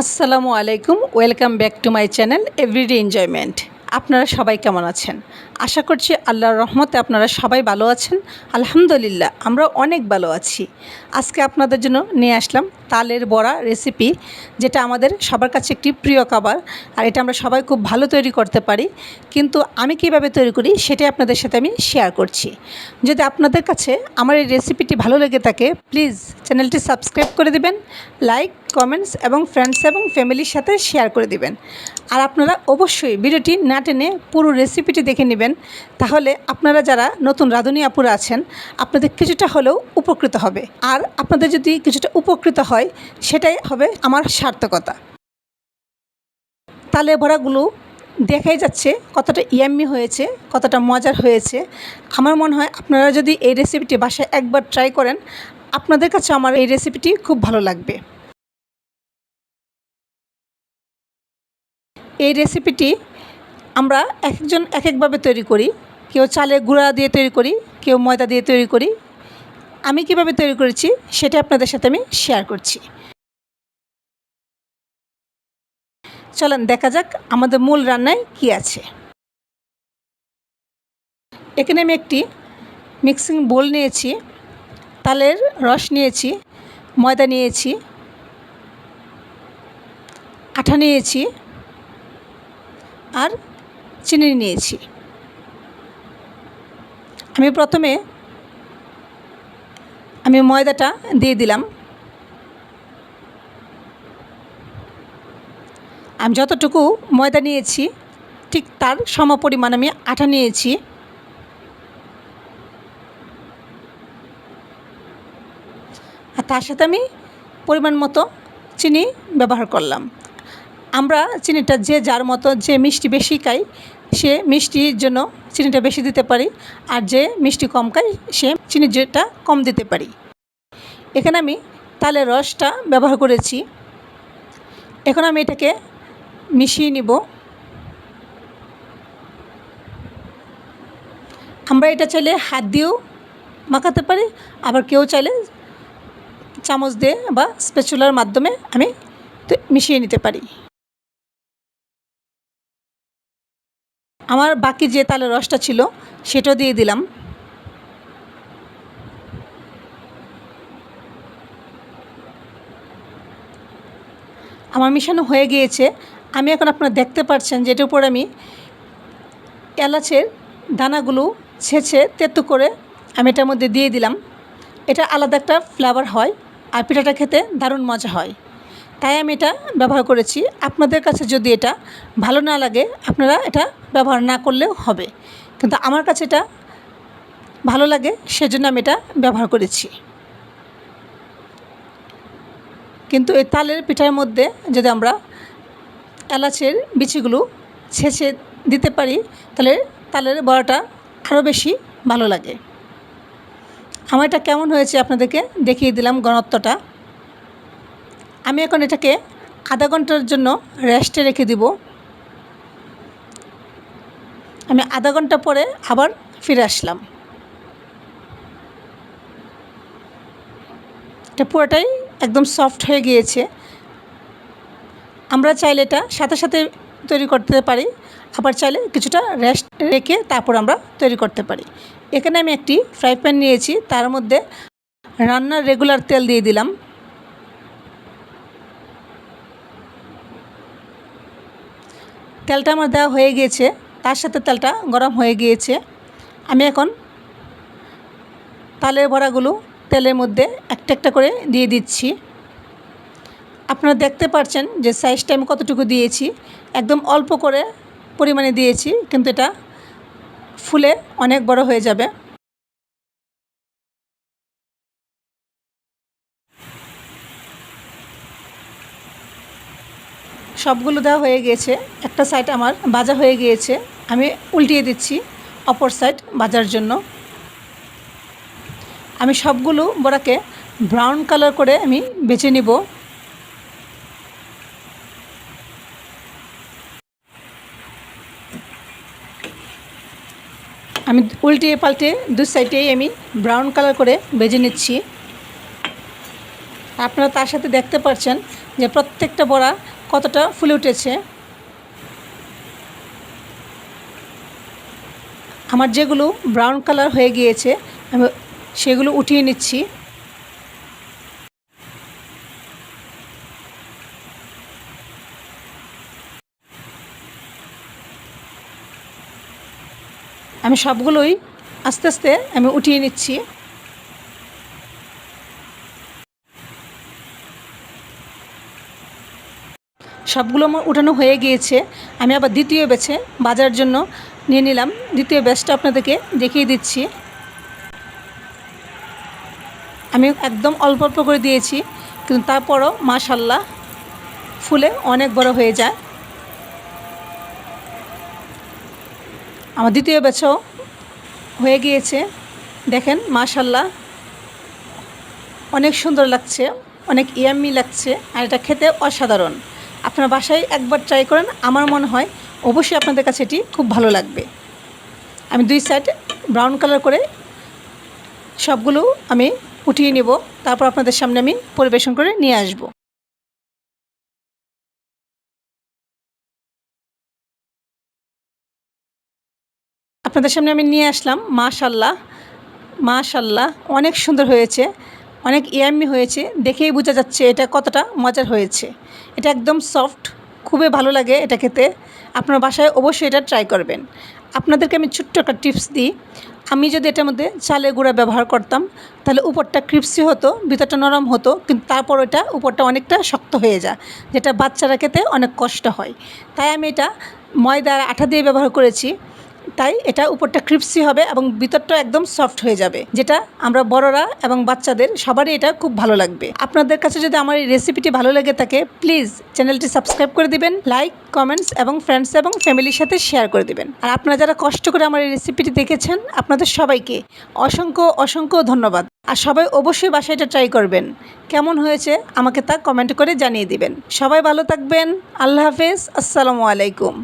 আসসালামু আলাইকুম welcome back to my channel everyday enjoyment. আপনারা সবাই কেমন আছেন? আশা করছি আল্লাহর রহমতে আপনারা সবাই ভালো আছেন। আলহামদুলিল্লাহ, আমরা অনেক ভালো আছি। আজকে আপনাদের জন্য নিয়ে আসলাম তালের বড়া রেসিপি যেটা আমাদের সবার কাছে একটি প্রিয় খাবার, আর এটা আমরা সবাই খুব ভালো তৈরি করতে পারি। কিন্তু আমি কীভাবে তৈরি করি সেটাই আপনাদের সাথে আমি শেয়ার করছি। যদি আপনাদের কাছে আমার এই রেসিপিটি ভালো লেগে থাকে প্লিজ চ্যানেলটি সাবস্ক্রাইব করে দিবেন লাইক কমেন্টস এবং ফ্রেন্ডস এবং ফ্যামিলির সাথে শেয়ার করে দিবেন। আর আপনারা অবশ্যই ভিডিওটি না টেনে পুরো রেসিপিটি দেখে নেবেন। তাহলে আপনারা যারা নতুন রাঁধুনি আপুরা আছেন, আপনাদের কিছুটা হলেও উপকৃত হবে। আর আপনাদের যদি কিছুটা উপকৃত হয়, সেটাই হবে আমার সার্থকতা। তালে ভরাগুলো দেখাই যাচ্ছে কতটা ইয়াম্মি হয়েছে, কতটা মজার হয়েছে। আমার মনে হয় আপনারা যদি এই রেসিপিটি বাসায় একবার ট্রাই করেন, আপনাদের কাছে আমার এই রেসিপিটি খুব ভালো লাগবে। এই রেসিপিটি আমরা এক একজন এক একভাবে তৈরি করি। কেউ চালের গুঁড়া দিয়ে তৈরি করি, কেউ ময়দা দিয়ে তৈরি করি। আমি কীভাবে তৈরি করেছি সেটা আপনাদের সাথে আমি শেয়ার করছি। চলেন দেখা যাক আমাদের মূল রান্নায় কি আছে। এখানে আমি একটি মিক্সিং বোল নিয়েছি, তালের রস নিয়েছি, ময়দা নিয়েছি, আঠা নিয়েছি, আর চিনি নিয়েছি। আমি প্রথমে আমি ময়দাটা দিয়ে দিলাম। আমি যতটুকু ময়দা নিয়েছি, ঠিক তার সম পরিমাণ আমি আটা নিয়েছি। আর তার সাথে আমি পরিমাণ মতো চিনি ব্যবহার করলাম। আমরা চিনিটা যে যার মতো যে মিষ্টি বেশি খাই, সে মিষ্টির জন্য চিনিটা বেশি দিতে পারি আর যে মিষ্টি কম খাই সে চিনির যেটা কম দিতে পারি। এখানে আমি তালের রসটা ব্যবহার করেছি। এখন আমি এটাকে মিশিয়ে নিব। আমরা এটা চাইলে হাত দিয়েও মাখাতে পারি, আবার কেউ চাইলে চামচ দিয়ে বা স্পেচুলার মাধ্যমে আমি মিশিয়ে নিতে পারি। আমার বাকি যে তালের রসটা ছিল, সেটাও দিয়ে দিলাম। আমার মিশানো হয়ে গিয়েছে। আমি এখন আপনারা দেখতে পাচ্ছেন যেটার উপর আমি এলাচের দানাগুলো ছেঁচে তেতো করে আমি এটার মধ্যে দিয়ে দিলাম। এটা আলাদা একটা ফ্লেভার হয় আর পিঠাটা খেতে দারুণ মজা হয়। তাই আমি এটা ব্যবহার করেছি। আপনাদের কাছে যদি এটা ভালো না লাগে, আপনারা এটা ব্যবহার না করলেও হবে। কিন্তু আমার কাছে এটা ভালো লাগে, সেজন্য আমি এটা ব্যবহার করেছি। কিন্তু এই তালের পিঠার মধ্যে যদি আমরা এলাচের বিচিগুলো ছেঁচে দিতে পারি, তাহলে তালের বড়াটা আরও বেশি ভালো লাগে। আমার এটা কেমন হয়েছে আপনাদেরকে দেখিয়ে দিলাম গণত্বটা। আমি এখন এটাকে আধা ঘণ্টার জন্য রেস্টে রেখে দিব। আমি আধা ঘণ্টা পরে আবার ফিরে আসলাম। এটা পুরোটাই একদম সফট হয়ে গিয়েছে। আমরা চাইলে এটা সাথে সাথে তৈরি করতে পারি, আবার চাইলে কিছুটা রেস্ট রেখে তারপর আমরা তৈরি করতে পারি। এখানে আমি একটি ফ্রাই প্যান নিয়েছি, তার মধ্যে রান্নার রেগুলার তেল দিয়ে দিলাম। তেলটা আমার দেওয়া হয়ে গিয়েছে, তার সাথে তেলটা গরম হয়ে গিয়েছে। আমি এখন তালের বড়াগুলো তেলের মধ্যে একটা একটা করে দিয়ে দিচ্ছি। আপনারা দেখতে পারছেন যে সাইজটা আমি কতটুকু দিয়েছি। একদম অল্প করে পরিমাণে দিয়েছি, কিন্তু এটা ফুলে অনেক বড় হয়ে যাবে। সবগুলো দেওয়া হয়ে গিয়েছে। একটা সাইড আমার ভাজা হয়ে গিয়েছে। আমি উল্টিয়ে দিচ্ছি অপর সাইড ভাজার জন্য। আমি সবগুলো বড়াকে ব্রাউন কালার করে আমি বেছে নিব। আমি উল্টিয়ে পাল্টে দু সাইডেই আমি ব্রাউন কালার করে ভেজে নিচ্ছি। আপনারা তার সাথে দেখতে পাচ্ছেন যে প্রত্যেকটা বড়া কতটা ফুলে উঠেছে? আমার যেগুলো ব্রাউন কালার হয়ে গিয়েছে, আমি সেগুলো উঠিয়ে নিচ্ছি। আমি সবগুলোই আস্তে আস্তে আমি উঠিয়ে নিচ্ছি। সবগুলো আমার উঠানো হয়ে গিয়েছে। আমি আবার দ্বিতীয় বেছে বাজার জন্য নিয়ে নিলাম। দ্বিতীয় ব্যাচটা আপনাদেরকে দেখিয়ে দিচ্ছি। আমি একদম অল্প অল্প করে দিয়েছি, কিন্তু তারপরও মাশাল্লাহ ফুলে অনেক বড় হয়ে যায়। আমার দ্বিতীয় ব্যাচও হয়ে গিয়েছে। দেখেন, মাশাল্লাহ অনেক সুন্দর লাগছে, অনেক ইয়াম্মি লাগছে, আর এটা খেতে অসাধারণ। আপনার বাসায় একবার ট্রাই করেন, আমার মনে হয় অবশ্যই আপনাদের কাছে এটি খুব ভালো লাগবে। আমি দুই সাইড ব্রাউন কালার করে সবগুলো আমি উঠিয়ে নেব, তারপর আপনাদের সামনে আমি পরিবেশন করে নিয়ে আসব। আপনাদের সামনে আমি নিয়ে আসলাম মাশাল্লাহ মাশাল্লাহ অনেক সুন্দর হয়েছে। অনেক ইয়াম্মি হয়েছে, দেখেই বোঝা যাচ্ছে এটা কতটা মজার হয়েছে। এটা একদম সফট, খুবই ভালো লাগে এটা খেতে। আপনার বাসায় অবশ্যই এটা ট্রাই করবেন। আপনাদেরকে আমি ছোট্ট একটা টিপস দিই। আমি যদি এটার মধ্যে চালের গুঁড়া ব্যবহার করতাম, তাহলে উপরটা ক্রিপসি হতো, ভিতরটা নরম হতো, কিন্তু তারপর ওটা উপরটা অনেকটা শক্ত হয়ে যায়, যেটা বাচ্চারা খেতে অনেক কষ্ট হয়। তাই আমি এটা ময়দার আঠা দিয়ে ব্যবহার করেছি। তাই এটা উপরটা ক্রিপসি হবে এবং ভিতরটা একদম সফট হয়ে যাবে, যেটা আমরা বড়রা এবং বাচ্চাদের সবারই এটা খুব ভালো লাগবে। আপনাদের কাছে যদি আমার এই রেসিপিটি ভালো লেগে থাকে প্লিজ চ্যানেলটি সাবস্ক্রাইব করে দিবেন লাইক কমেন্টস এবং ফ্রেন্ডস এবং ফ্যামিলির সাথে শেয়ার করে দিবেন। আর আপনারা যারা কষ্ট করে আমার এই রেসিপিটি দেখেছেন, আপনাদের সবাইকে অসংখ্য অসংখ্য ধন্যবাদ। আর সবাই অবশ্যই বাসায় এটা ট্রাই করবেন। কেমন হয়েছে আমাকে তা কমেন্ট করে জানিয়ে দিবেন। সবাই ভালো থাকবেন। আল্লাহ হাফেজ। আসসালামু আলাইকুম।